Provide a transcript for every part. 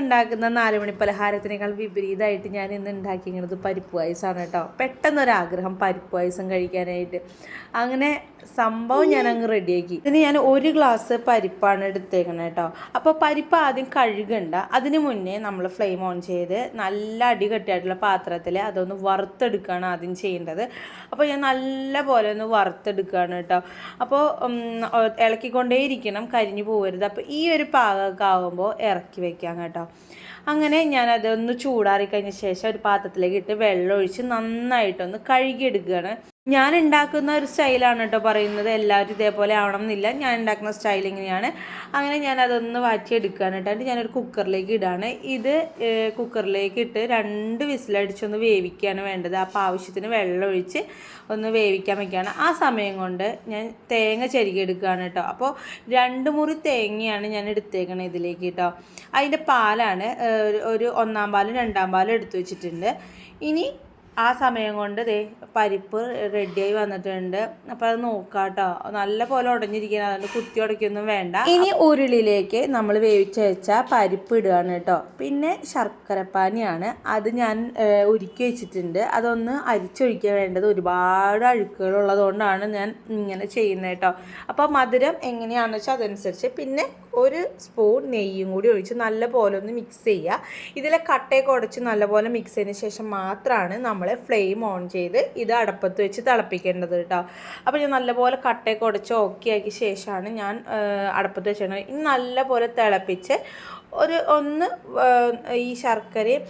ഉണ്ടാക്കുന്ന നാലുമണി പലഹാരത്തിനേക്കാൾ വിപരീതമായിട്ട് ഞാൻ ഇന്ന് ഉണ്ടാക്കിയത് പരിപ്പ് പായസമാണ് കേട്ടോ. പെട്ടെന്നൊരാഗ്രഹം പരിപ്പ് പായസം കഴിക്കാനായിട്ട്. അങ്ങനെ സംഭവം ഞാൻ അങ്ങ് റെഡിയാക്കി. ഇതിന് ഞാൻ ഒരു ഗ്ലാസ് പരിപ്പാണ് എടുത്തേക്കണത് കേട്ടോ. അപ്പോൾ പരിപ്പ് ആദ്യം കഴുകണ്ട. അതിന് മുന്നേ നമ്മൾ ഫ്ലെയിം ഓൺ ചെയ്ത് നല്ല അടി കെട്ടിയായിട്ടുള്ള പാത്രത്തിൽ അതൊന്ന് വറുത്തെടുക്കുകയാണ് ആദ്യം ചെയ്യേണ്ടത്. അപ്പോൾ ഞാൻ നല്ല പോലെ ഒന്ന് വറുത്തെടുക്കുകയാണ് കേട്ടോ. അപ്പോൾ ഇളക്കിക്കൊണ്ടേയിരിക്കണം കരിഞ്ഞു പോകരുത്. അപ്പോൾ ഈ ഒരു പാകമൊക്കെ ആകുമ്പോൾ ഇറക്കി വെക്കാം കേട്ടോ. അങ്ങനെ ഞാനതൊന്ന് ചൂടാറി കഴിഞ്ഞ ശേഷം ഒരു പാത്രത്തിലേക്ക് ഇട്ട് വെള്ളം ഒഴിച്ച് നന്നായിട്ടൊന്ന് കഴുകിയെടുക്കുകയാണ്. ഞാൻ ഉണ്ടാക്കുന്ന ഒരു സ്റ്റൈലാണ് കേട്ടോ പറയുന്നത്. എല്ലാവരും ഇതേപോലെ ആവണം എന്നില്ല ഞാൻ ഉണ്ടാക്കുന്ന സ്റ്റൈൽ ഇങ്ങനെയാണ്. അങ്ങനെ ഞാൻ അതൊന്ന് വാറ്റിയെടുക്കുകയാണ് കേട്ടോ എന്നിട്ട് ഞാനൊരു കുക്കറിലേക്ക് ഇടാണ്. ഇത് കുക്കറിലേക്ക് ഇട്ട് രണ്ട് വിസിലടിച്ചൊന്ന് വേവിക്കുകയാണ് വേണ്ടത്. അപ്പോൾ ആവശ്യത്തിന് വെള്ളം ഒഴിച്ച് ഒന്ന് വേവിക്കാൻ വയ്ക്കുകയാണ് ആ സമയം കൊണ്ട് ഞാൻ തേങ്ങ ചെരുകിയെടുക്കുകയാണ് കേട്ടോ അപ്പോൾ രണ്ട് മുറി തേങ്ങയാണ് ഞാൻ എടുത്തേക്കണത് ഇതിലേക്ക് കേട്ടോ അതിന്റെ പാലാണ് ഒരു- ഒന്നാം പാലും രണ്ടാം പാലും എടുത്തു വെച്ചിട്ടുണ്ട്. ഇനി ആ സമയം കൊണ്ട് ദേ പരിപ്പ് റെഡിയായി വന്നിട്ടുണ്ട്. അപ്പോൾ അത് നോക്കാട്ടോ. കേട്ടോ നല്ല പോലെ ഉടഞ്ഞിരിക്കണം. അതുകൊണ്ട് കുത്തി ഉടയ്ക്കൊന്നും വേണ്ട. ഇനി ഉരുളിയിലേക്ക് നമ്മൾ വേവിച്ച് വെച്ച പരിപ്പ് ഇടുകയാണ് കേട്ടോ. പിന്നെ ശർക്കരപ്പാനിയാണ്. അത് ഞാൻ ഉരുക്കി വെച്ചിട്ടുണ്ട്. അതൊന്ന് അരിച്ചൊഴിക്കാൻ വേണ്ടത് ഒരുപാട് അഴുക്കുകൾ ഉള്ളതുകൊണ്ടാണ് ഞാൻ ഇങ്ങനെ ചെയ്യുന്നത് കേട്ടോ. അപ്പോൾ മധുരം എങ്ങനെയാണെന്ന് വെച്ചാൽ അതനുസരിച്ച്. പിന്നെ ഒരു സ്പൂൺ നെയ്യും കൂടി ഒഴിച്ച് നല്ലപോലെ ഒന്ന് മിക്സ് ചെയ്യുക. ഇതിലെ കട്ടയൊക്കെ ഉടച്ച് നല്ലപോലെ മിക്സ് ചെയ്തതിന് ശേഷം മാത്രമാണ് നമ്മൾ ഫ്ലെയിം ഓൺ ചെയ്ത് ഇത് അടപ്പത്ത് വെച്ച് തിളപ്പിക്കേണ്ടത് കേട്ടോ അപ്പോൾ ഞാൻ നല്ലപോലെ കട്ടയൊക്കെ ഉടച്ച് ഓക്കെ ആക്കിയ ശേഷമാണ് ഞാൻ അടപ്പത്ത് വെച്ചിരുന്നത് ഇനി നല്ലപോലെ തിളപ്പിച്ച് ഒരു ഒന്ന് ഈ ശർക്കരയും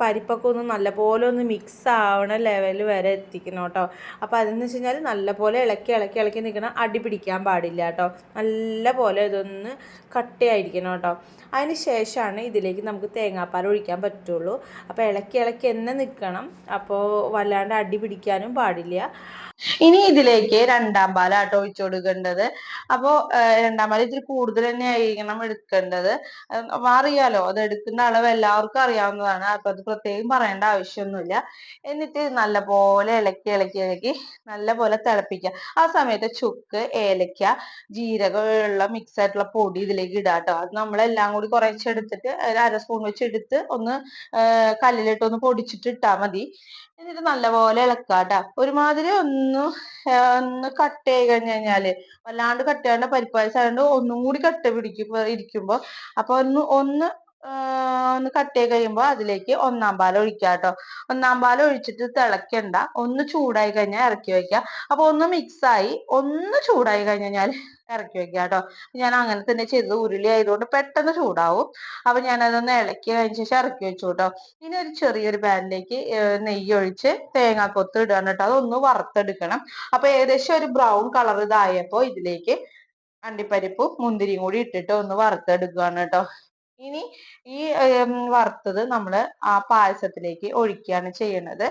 പരിപ്പൊക്കെ ഒന്ന് നല്ലപോലെ ഒന്ന് മിക്സ് ആവണ ലെവൽ വരെ എത്തിക്കണം കേട്ടോ അപ്പോൾ അതെന്ന് വെച്ച് കഴിഞ്ഞാൽ നല്ലപോലെ ഇളക്കി ഇളക്കി ഇളക്കി നിൽക്കണം അടി പിടിക്കാൻ പാടില്ല കേട്ടോ നല്ലപോലെ ഇതൊന്ന് കട്ടയായിരിക്കണം കേട്ടോ. അതിന് ശേഷമാണ് ഇതിലേക്ക് നമുക്ക് തേങ്ങാപ്പാൽ ഒഴിക്കാൻ പറ്റുള്ളൂ. അപ്പോൾ ഇളക്കി ഇളക്കി തന്നെ നിൽക്കണം. അപ്പോൾ വല്ലാണ്ട് അടി പിടിക്കാനും പാടില്ല. ഇനി ഇതിലേക്ക് രണ്ടാം പാലാട്ടോ ഒഴിച്ചു കൊടുക്കേണ്ടത്. അപ്പോൾ രണ്ടാം പാൽ ഇത്തിരി കൂടുതൽ തന്നെ ആയിരിക്കണം എടുക്കേണ്ടത് അറിയാലോ അത് എടുക്കുന്ന അളവ് എല്ലാവർക്കും അറിയാവുന്നതാണ്. അപ്പൊ അത് പ്രത്യേകം പറയേണ്ട ആവശ്യമൊന്നുമില്ല. എന്നിട്ട് നല്ലപോലെ ഇളക്കി ഇളക്കി ഇളക്കി നല്ലപോലെ തിളപ്പിക്കുക. ആ സമയത്ത് ചുക്ക് ഏലക്ക ജീരകമുള്ള മിക്സ് ആയിട്ടുള്ള പൊടി ഇതിലേക്ക് ഇടാട്ടോ അത് നമ്മളെല്ലാം കൂടി കുറേശ്ശെ എടുത്തിട്ട് ഒരു അര സ്പൂൺ വെച്ച് എടുത്ത് ഒന്ന് കല്ലിലിട്ട് ഒന്ന് പൊടിച്ചിട്ട് ഇട്ടാ മതി. എന്നിട്ട് നല്ലപോലെ ഇളക്കുക കേട്ടോ ഒരുമാതിരി ഒന്ന് ഒന്ന് കട്ട് ചെയ്ത് കഴിഞ്ഞ് കഴിഞ്ഞാൽ വല്ലാണ്ട് കട്ട് ചെയ്യാണ്ട് പരിപ്പായസം ആയതുകൊണ്ട് ഒന്നും കൂടി കട്ട പിടിക്കും ഇരിക്കുമ്പോ. അപ്പൊ ഒന്ന് ഒന്ന് ഒന്ന് കട്ട് ചെയ്ത് കഴിയുമ്പോൾ അതിലേക്ക് ഒന്നാം പാൽ ഒഴിക്കുക കേട്ടോ ഒന്നാം പാൽ ഒഴിച്ചിട്ട് തിളക്കണ്ട. ഒന്ന് ചൂടായി കഴിഞ്ഞാൽ ഇറക്കി വെക്കുക. അപ്പൊ ഒന്ന് മിക്സ് ആയി ഒന്ന് ചൂടായി കഴിഞ്ഞ് കഴിഞ്ഞാൽ ഇറക്കി വെക്കുക കേട്ടോ ഞാൻ അങ്ങനെ തന്നെ ചെയ്തത്. ഉരുളി ആയതുകൊണ്ട് പെട്ടെന്ന് ചൂടാവും. അപ്പൊ ഞാൻ അതൊന്ന് ഇളക്കി കഴിഞ്ഞ ശേഷം ഇറക്കി വെച്ചു കേട്ടോ ഇനി ഒരു ചെറിയൊരു പാനിലേക്ക് നെയ്യ് ഒഴിച്ച് തേങ്ങാക്കൊത്ത് ഇടുകയാണ് കേട്ടോ അതൊന്ന് വറുത്തെടുക്കണം. അപ്പൊ ഏകദേശം ഒരു ബ്രൗൺ കളർ ഇതായപ്പോ ഇതിലേക്ക് അണ്ടിപ്പരിപ്പും മുന്തിരിയും കൂടി ഇട്ടിട്ട് ഒന്ന് വറുത്തെടുക്കുകയാണ് കേട്ടോ ഇനി ഈ വറുത്തത് നമ്മൾ ആ പായസത്തിലേക്ക് ഒഴിക്കുകയാണ് ചെയ്യുന്നത്.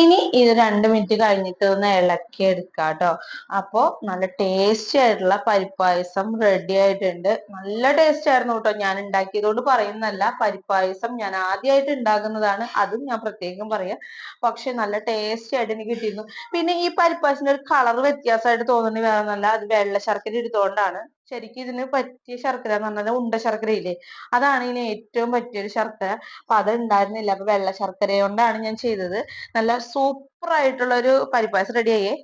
ഇനി ഇത് രണ്ട് മിനിറ്റ് കഴിഞ്ഞിട്ട് ഒന്ന് ഇളക്കി എടുക്കുക കേട്ടോ. അപ്പോ നല്ല ടേസ്റ്റി ആയിട്ടുള്ള പരിപ്പായസം റെഡി ആയിട്ടുണ്ട്. നല്ല ടേസ്റ്റ് ആയിരുന്നു കേട്ടോ. ഞാൻ ഉണ്ടാക്കിയതുകൊണ്ട് പറയുന്നല്ല പരിപ്പായസം ഞാൻ ആദ്യമായിട്ട് ഉണ്ടാക്കുന്നതാണ്. അതും ഞാൻ പ്രത്യേകം പറയാം. പക്ഷെ നല്ല ടേസ്റ്റി ആയിട്ട് എനിക്ക് കിട്ടിയിരുന്നു. പിന്നെ ഈ പരിപ്പായസിന്റെ ഒരു കളർ വ്യത്യാസമായിട്ട് തോന്നുന്നത് വേറെ ഒന്നല്ല അത് വെള്ള ശർക്കര ഇടുന്നതുകൊണ്ടാണ് ശരിക്കും ഇതിന് പറ്റിയ ശർക്കര എന്ന് പറഞ്ഞാൽ ഉണ്ട ശർക്കര ഇല്ലേ അതാണ് ഇതിന് ഏറ്റവും പറ്റിയൊരു ശർക്കര. അപ്പൊ അത് ഉണ്ടായിരുന്നില്ല അപ്പൊ വെള്ള ശർക്കര കൊണ്ടാണ് ഞാൻ ചെയ്തത്. നല്ല സൂപ്പർ ആയിട്ടുള്ള ഒരു പരിപ്പായസം. റെഡി ആയേ